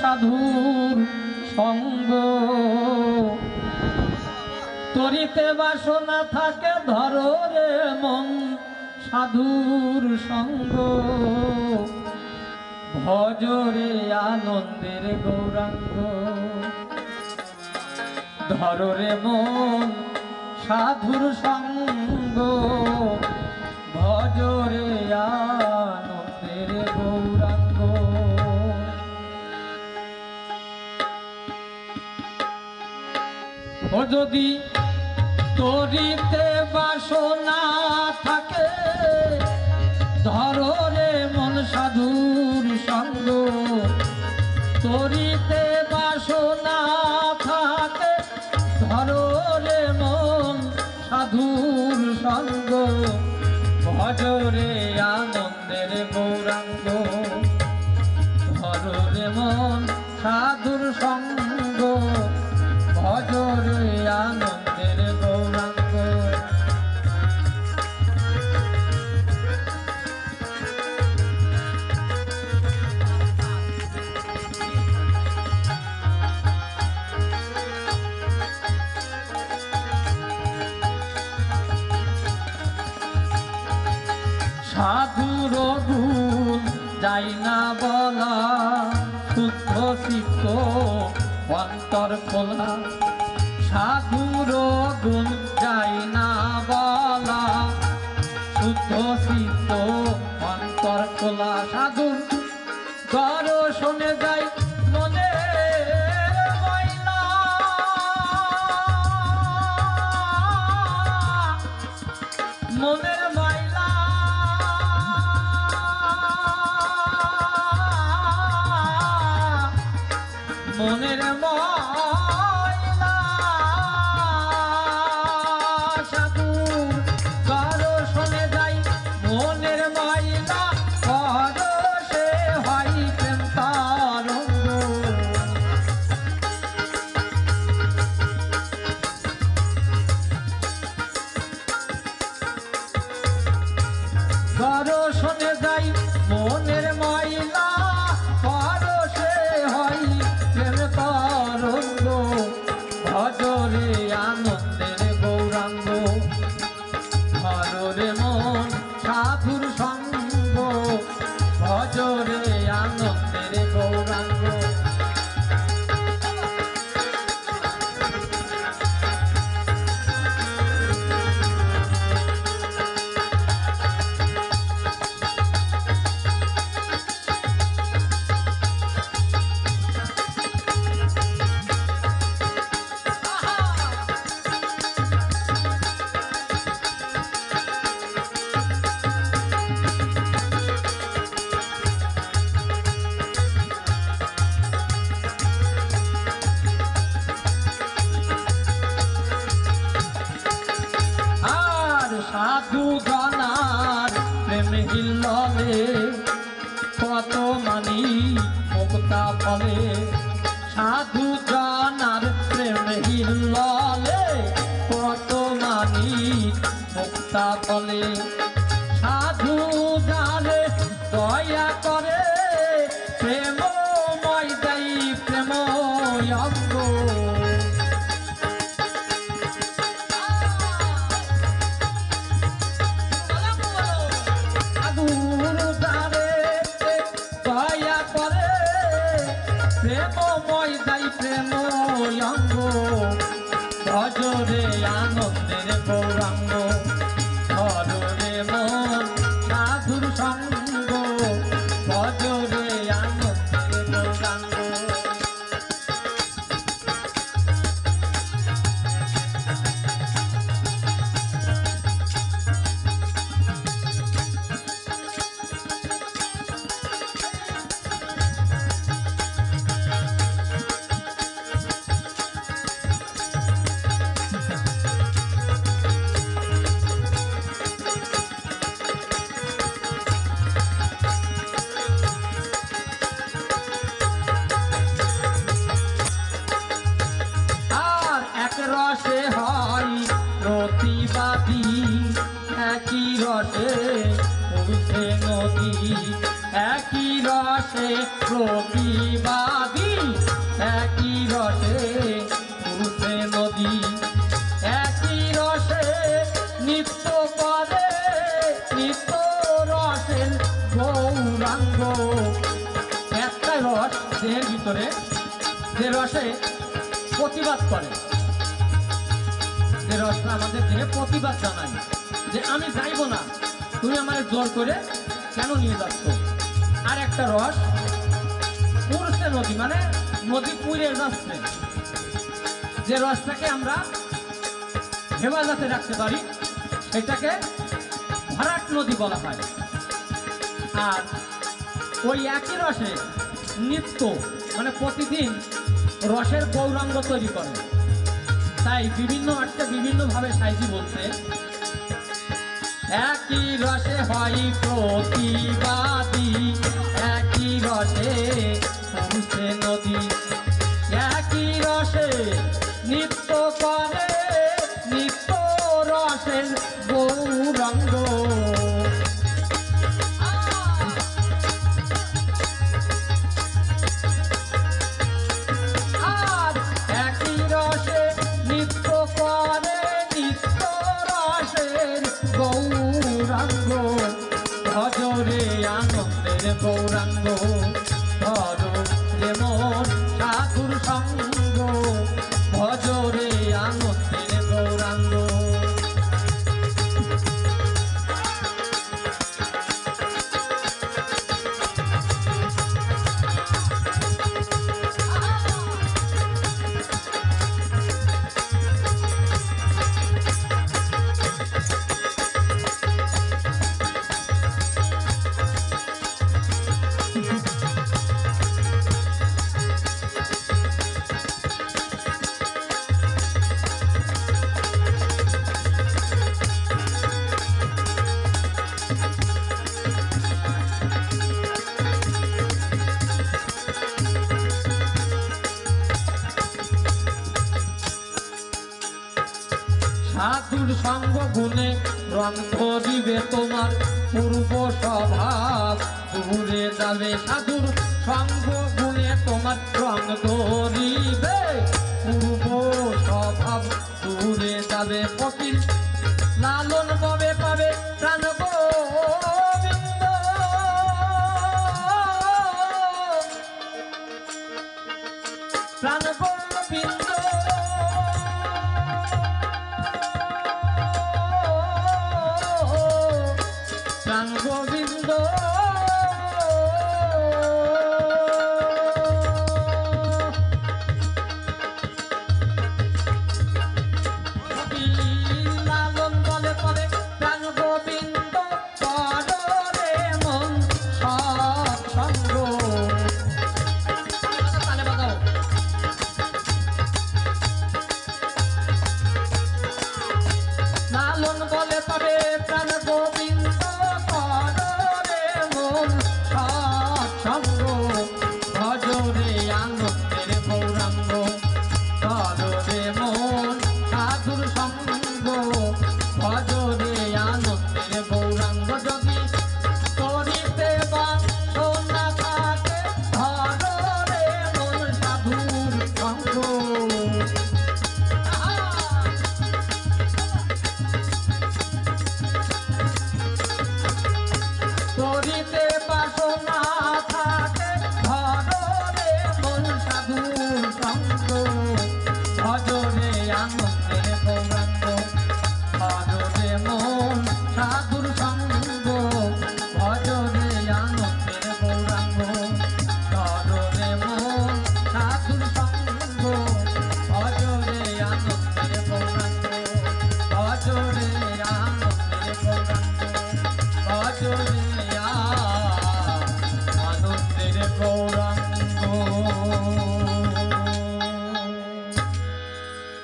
সাধুর সঙ্গ। তরিতে বাসনা থাকে, ধরো মন সাধুর সঙ্গ। ভজরে আনন্দের গৌরাঙ্গ। ধরো মন সাধুর সঙ্গ। ভজরে আনন্দের যদি তরিতে বাসনা থাকে, ধরো মন সাধুর সঙ্গ। তরিতে বাসনা থাকে, ধরো মন সাধুর সঙ্গ। ভজরে আনন্দের গৌরাঙ্গ, ধরো মন সাধুর সঙ্গ। ভজরে আনন্দের গৌরাঙ্গ সাধুর গুণ যাই না বলা শুদ্ধ চিত্ত অন্তর দর্শনে যাই সাধু গানার প্রেম হিল্ললে, কত মানি মুক্তা ফলে। সাধু গানার প্রেম হিল্ললে, কত মানি মুক্তা ফলে। প্রতিবাদী একই রসে নদী। রসে নিত্য গৌরাঙ্গ। একটা রস দেহের ভিতরে, যে রসে প্রতিবাদ করে। যে রসটা আমাদের প্রতিবাদ জানায়। যে আমি যাইব না, তুমি আমার জোর করে কেন নিয়ে যাচ্ছ? আর একটা রস পুরুষে নদী মানে নদী পুড়ে যে রসটাকে আমরা হেফাজতে রাখতে পারি সেটাকে ভরাট নদী বলা হয়। আর ওই একই রসে নিত্য মানে প্রতিদিন রসের গৌরাঙ্গ তৈরি করে। তাই বিভিন্ন অর্থে বিভিন্নভাবে সাইজি বলছে একই রসে হয় প্রতিবাদী, একই রসে নদী সাধুর সঙ্গ গুণে রং ধরিবে তোমার পূর্ব স্বভাব দূরে যাবে সাধুর সঙ্গ গুণে তোমার রং ধরিবে পূর্ব স্বভাব দূরে যাবে ফকির, লালন পাবে পাবে প্রাণ প্রাণ গোবিন্দ। লালন বলে তবে প্রাণ